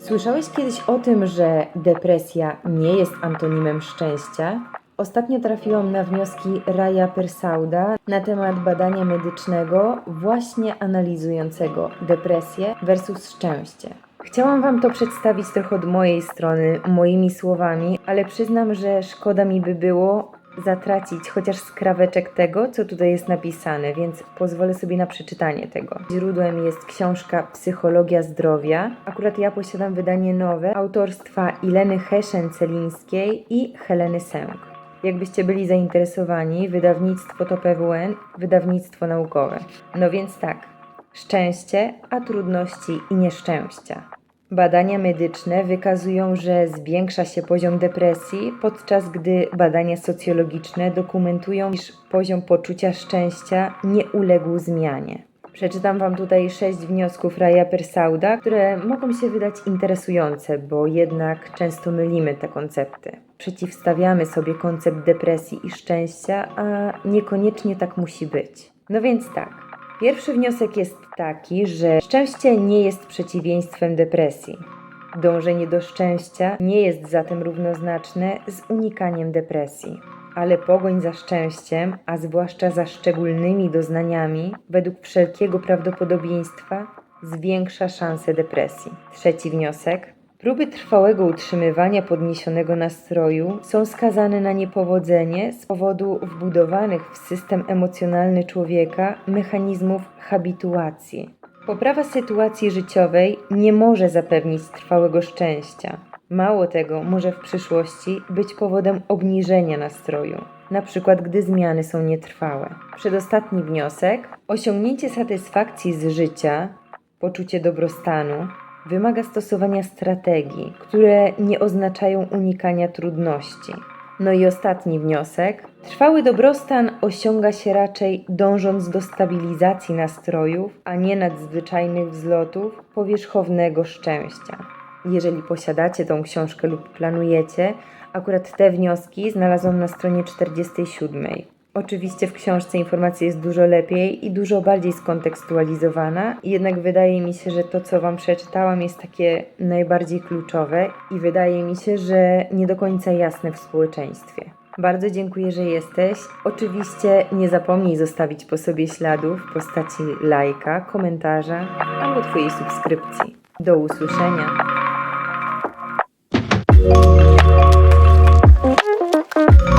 Słyszałeś kiedyś o tym, że depresja nie jest antonimem szczęścia? Ostatnio trafiłam na wnioski Raya Persauda na temat badania medycznego właśnie analizującego depresję versus szczęście. Chciałam Wam to przedstawić trochę od mojej strony, moimi słowami, ale przyznam, że szkoda mi by było zatracić chociaż skraweczek tego, co tutaj jest napisane, więc pozwolę sobie na przeczytanie tego. Źródłem jest książka Psychologia zdrowia. Akurat ja posiadam wydanie nowe autorstwa Ileny Heszen-Celińskiej i Heleny Sęk. Jakbyście byli zainteresowani, wydawnictwo to PWN, wydawnictwo naukowe. No więc tak, szczęście, a trudności i nieszczęścia. Badania medyczne wykazują, że zwiększa się poziom depresji, podczas gdy badania socjologiczne dokumentują, iż poziom poczucia szczęścia nie uległ zmianie. Przeczytam Wam tutaj sześć wniosków Raya Persauda, które mogą się wydać interesujące, bo jednak często mylimy te koncepty. Przeciwstawiamy sobie koncept depresji i szczęścia, a niekoniecznie tak musi być. No więc tak. Pierwszy wniosek jest taki, że szczęście nie jest przeciwieństwem depresji. Dążenie do szczęścia nie jest zatem równoznaczne z unikaniem depresji, ale pogoń za szczęściem, a zwłaszcza za szczególnymi doznaniami, według wszelkiego prawdopodobieństwa zwiększa szanse depresji. Trzeci wniosek. Próby trwałego utrzymywania podniesionego nastroju są skazane na niepowodzenie z powodu wbudowanych w system emocjonalny człowieka mechanizmów habituacji. Poprawa sytuacji życiowej nie może zapewnić trwałego szczęścia. Mało tego, może w przyszłości być powodem obniżenia nastroju, na przykład gdy zmiany są nietrwałe. Przedostatni wniosek: osiągnięcie satysfakcji z życia, poczucie dobrostanu, wymaga stosowania strategii, które nie oznaczają unikania trudności. No i ostatni wniosek. Trwały dobrostan osiąga się raczej dążąc do stabilizacji nastrojów, a nie nadzwyczajnych wzlotów powierzchownego szczęścia. Jeżeli posiadacie tą książkę lub planujecie, akurat te wnioski znalazłam na stronie 47. Oczywiście w książce informacja jest dużo lepiej i dużo bardziej skontekstualizowana, jednak wydaje mi się, że to, co Wam przeczytałam, jest takie najbardziej kluczowe i wydaje mi się, że nie do końca jasne w społeczeństwie. Bardzo dziękuję, że jesteś. Oczywiście nie zapomnij zostawić po sobie śladów w postaci lajka, komentarza albo Twojej subskrypcji. Do usłyszenia.